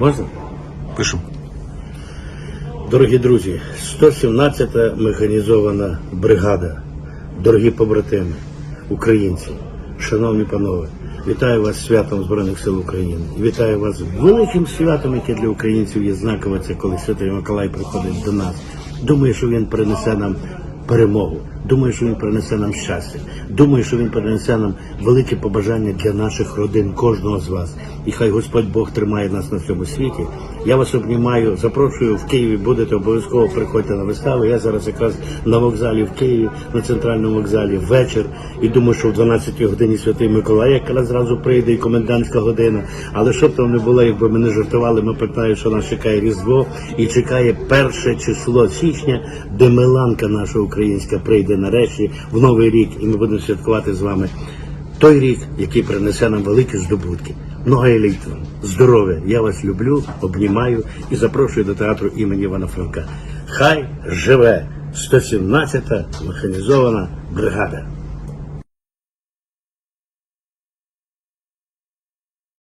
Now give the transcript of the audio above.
Можна? Пишу. Дорогі друзі, 117-та механізована бригада, дорогі побратими, українці, шановні панове, вітаю вас святом Збройних сил України. Вітаю вас великим святом, яке для українців є знакове, це коли Святий Миколай приходить до нас. Думаю, що він принесе нам перемогу. Думаю, що він принесе нам щастя. Думаю, що він принесе нам велике побажання для наших родин, кожного з вас. І хай Господь Бог тримає нас на цьому світі. Я вас обнімаю, запрошую в Києві, будете обов'язково приходьте на виставу. Я зараз якраз на вокзалі в Києві, на центральному вокзалі вечір. І думаю, що в 12 годині Святий Миколай якраз зразу прийде і комендантська година. Але щоб там не було, якби ми не жартували, ми питаємо, що нас чекає Різдво і чекає перше число січня, де Миланка наша українська прийде нарешті в новий рік, і ми будемо святкувати з вами той рік, який принесе нам великі здобутки. Много еліт вам, здоров'я. Я вас люблю, обнімаю і запрошую до театру імені Івана Франка. Хай живе 117-та механізована бригада.